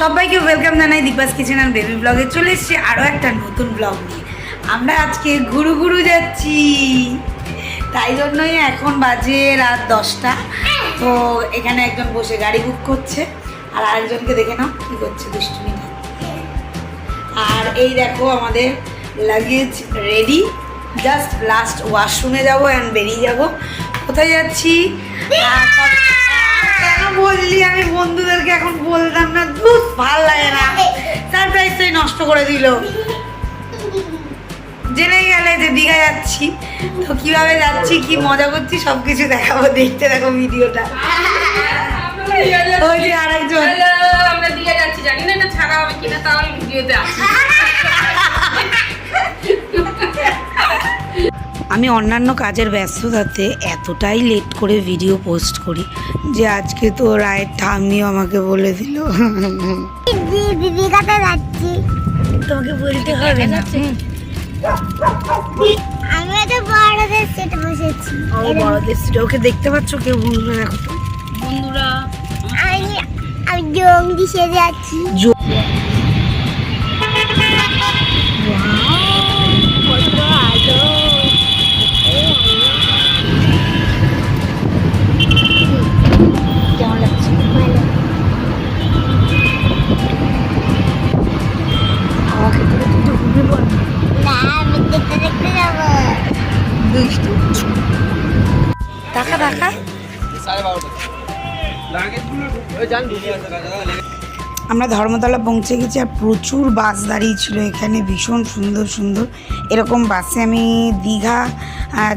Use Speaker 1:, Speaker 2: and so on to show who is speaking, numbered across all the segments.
Speaker 1: সবাইকে ওয়েলকাম জানাই Deepa's kitchen and baby ব্লগে চলে এসেছি আরও একটা নতুন ব্লগ নিয়ে। আমরা আজকে ঘুরু ঘুরু যাচ্ছি। তাই জন্যই এখন বাজে রাত দশটা। তো এখানে একজন বসে গাড়ি বুক করছে। আর আরেকজনকে দেখে নাও কী করছে দুষ্টুমিটা আর এই দেখো আমাদের লাগেজ রেডি জাস্ট লাস্ট ওয়াশরুমে যাব অ্যান্ড বেরিয়ে যাব। কোথায় যাচ্ছি? আর বললি, আমি বন্ধুদেরকে এখন বলতাম না দুধ ভালো লাগে না। সারপ্রাইজটাই নষ্ট করে দিল। জেনে গেলে যে দীঘা যাচ্ছি। তো কীভাবে যাচ্ছি, কি মজা করছি সব কিছু দেখাবো, দেখতে দেখো ভিডিওটা। আরেকজন।
Speaker 2: আমরা দিয়ে যাচ্ছি, জানি না এটা ছাড়া হবে কিনা, তাও আমি ভিডিওতে আছি
Speaker 1: আমি অন্যান্য কাজের ব্যস্ততাতে এতটাই লেট করে ভিডিও পোস্ট করি যে আজকে তো রায়ের ঠাম্মিও আমাকে বলে দিল। তোমাকে বলতে হবে না।
Speaker 3: আমি একটা বড়দের সেটে বসেছি।
Speaker 1: ও বড়দের সিটে ওকে দেখতে পাচ্ছ? কেউ বলবে দেখো
Speaker 2: বন্ধুরা
Speaker 3: আমি আমি জঙ্গি সেজে আছি।
Speaker 1: টাকা টাকা আমরা ধর্মতলা পৌঁছে গেছি আর প্রচুর বাস দাঁড়িয়ে ছিল এখানে, ভীষণ সুন্দর সুন্দর। এরকম বাসে আমি দীঘা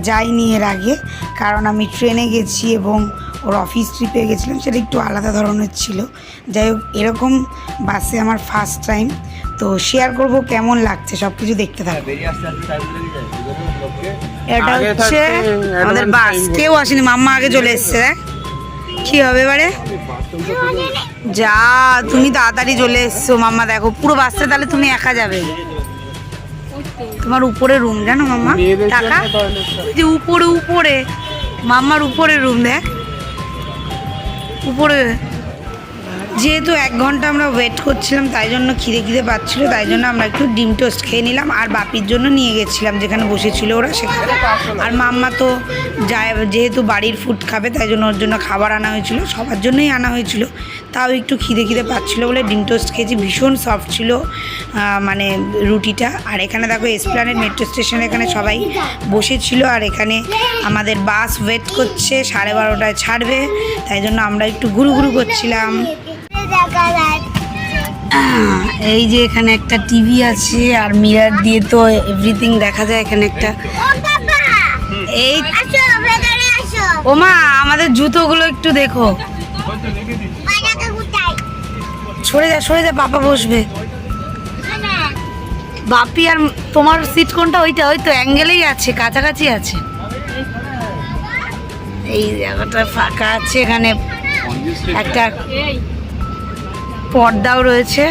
Speaker 1: যাইনি এর আগে, কারণ আমি ট্রেনে গেছি এবং ওর অফিস ট্রিপে গেছিলাম সেটা একটু আলাদা ধরনের ছিল। যাই হোক এরকম বাসে আমার ফার্স্ট টাইম তো শেয়ার করব কেমন লাগছে সব কিছু দেখতে থাকব এটা হচ্ছে আমাদের বাস কেউ আসেনি মাম্মা আগে চলে এসছে দেখ কি হবে এবারে? যা তুমি তাড়াতাড়ি চলে এসছো মাম্মা দেখো পুরো বাসটা তাহলে তুমি একা যাবে। তোমার উপরে রুম জানো মাম্মা? টাকা? যে উপরে উপরে মাম্মার উপরে রুম দেখ। উপরে যেহেতু এক ঘণ্টা আমরা ওয়েট করছিলাম, তাই জন্য খিদে খিদে পাচ্ছিল, তাই জন্য আমরা একটু ডিম টোস্ট খেয়ে নিলাম, আর বাপির জন্য নিয়ে গেছিলাম, যেখানে বসেছিল ওরা সেখানে। আর মাম্মা তো যায়, যেহেতু বাড়ির ফুড খাবে, তাই জন্য ওর জন্য খাবার আনা হয়েছিল, সবার জন্যই আনা হয়েছিল। তাও একটু খিদে খিদে পাচ্ছিল বলে ডিম টোস্ট খেয়েছি, ভীষণ সফট ছিল মানে রুটিটা। আর এখানে দেখো এসপ্লানেড মেট্রো স্টেশনে এখানে সবাই বসেছিল, আর এখানে আমাদের বাস ওয়েট করছে, সাড়ে বারোটায় ছাড়বে, তাই জন্য আমরা একটু ঘুরু ঘুরু করছিলাম। এই যে এখানে একটা টিভি আছে আর মিরার দিয়ে তো এভরিথিং দেখা যায় এখানে একটা। এই ওমা আমাদের জুতোগুলো একটু দেখো। সরে যা সরে যা পাপা বসবে। বাপি আর তোমার সিট কোনটা? ওইটা, ওই তো অ্যাঙ্গেলেই আছে, কাছাকাছি আছে। এই জায়গাটা ফাঁকা আছে এখানে। একটা পর্দাও রয়েছে।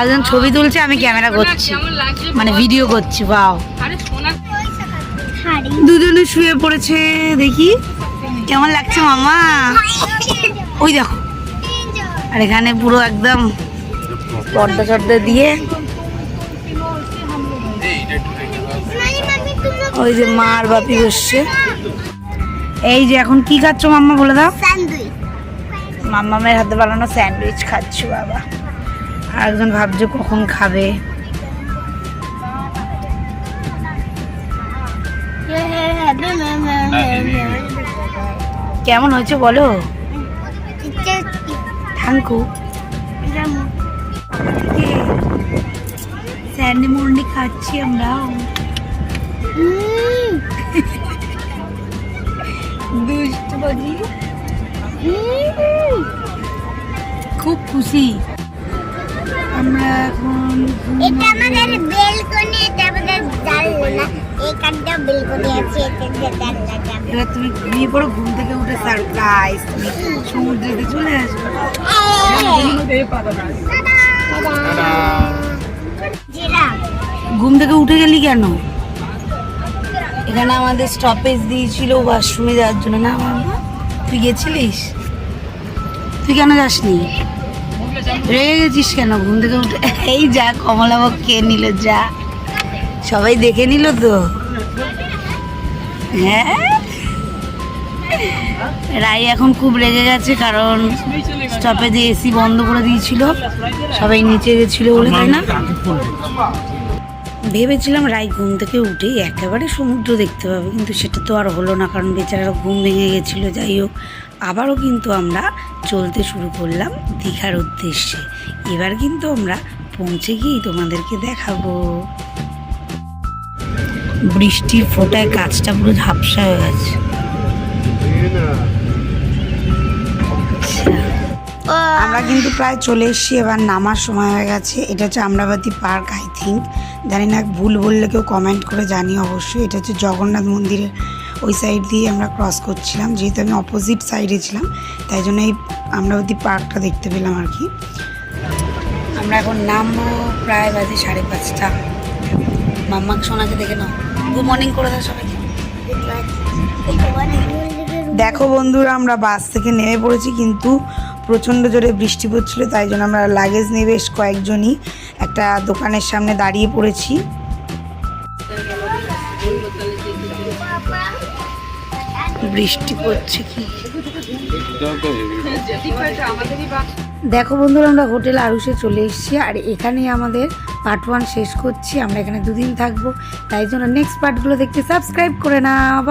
Speaker 1: একজন ছবি তুলছে আমি ক্যামেরা করছি। মানে ভিডিও করছি বাও দুজনে শুয়ে পড়েছে দেখি। কেমন লাগছে মামা? ওই দেখো। আর এখানে পুরো একদম পর্দা টর্দা দিয়ে। ওই যে মা আর বাপি বসছে। এই যে এখন কি খাচ্ছ মাম্মা বলে দাও। মাম্মামের হাতে বানানো স্যান্ডউইচ খাচ্ছো বাবা। আর একজন ভাবছে কখন খাবে। কেমন হয়েছে বলো? থ্যাংকু। স্যান্ডি মুন্ডি খাচ্ছি আমরা। দুষ্ট বাজি খুব খুশি। আমরা এখন
Speaker 3: এটা আমাদের বেলকনি এটা আমাদের জানলা। এখানটা বেলকনি আছে এখানটা জানলা
Speaker 1: এবার তুমি ঘুমিয়ে পড়ো ঘুম থেকে উঠে সারপ্রাইজ তুমি সমুদ্রেতে চলে আসবে। ঘুম থেকে উঠে গেলি কেন? এখানে আমাদের স্টপেজ দিয়েছিল ওয়াশরুমে যাওয়ার জন্য। না তুই গেছিলিস? তুই কেন যাসনি? রেগে গেছিস কেন? ঘুম থেকে উঠে এই যা কমলাবক কে নিল, যা। সবাই দেখে নিল তো। হ্যাঁ? রায় এখন খুব রেগে গেছে, কারণ স্টপেজে এসি বন্ধ করে দিয়েছিল, সবাই নিচে গেছিল বলে, তাই না? ভেবেছিলাম রাই ঘুম থেকে উঠেই একেবারে সমুদ্র দেখতে পাবে, কিন্তু সেটা তো আর হলো না, কারণ বেচারা ঘুম ভেঙে গেছিল। যাই হোক, আবারও কিন্তু আমরা চলতে শুরু করলাম দীঘার উদ্দেশ্যে। এবার কিন্তু আমরা পৌঁছে গিয়েই তোমাদেরকে দেখাবো। বৃষ্টির ফোটায় গাছটা পুরো ঝাপসা হয়ে গেছে। আমরা কিন্তু প্রায় চলে এসেছি এবার নামার সময় হয়ে গেছে। এটা হচ্ছে আমরাবাতি পার্ক আই থিঙ্ক জানি না ভুল বললে কেউ কমেন্ট করে জানি অবশ্যই। এটা হচ্ছে জগন্নাথ মন্দিরের ওই সাইড দিয়ে আমরা ক্রস করছিলাম। যেহেতু আমি অপোজিট সাইডে ছিলাম তাই জন্য এই আমরাবতী পার্কটা দেখতে পেলাম আর কি। আমরা এখন নামবো প্রায় বাজে সাড়ে পাঁচটা। মাম্মা সোনাকে দেখে নাও। গুড মর্নিং করে দাও সবাইকে। দেখো বন্ধুরা আমরা বাস থেকে নেমে পড়েছি কিন্তু প্রচণ্ড জোরে বৃষ্টি পড়ছিল, তাই জন্য আমরা লাগেজ নিয়ে বেশ কয়েকজনই একটা দোকানের সামনে দাঁড়িয়ে পড়েছি। বৃষ্টি পড়ছে কি? দেখো বন্ধুরা, আমরা হোটেল আরুষে চলে এসেছি, আর এখানেই আমাদের পার্ট ওয়ান শেষ করছি, আমরা এখানে দুদিন থাকব, তাই জন্য নেক্সট পার্টগুলো দেখতে সাবস্ক্রাইব করে না বাবা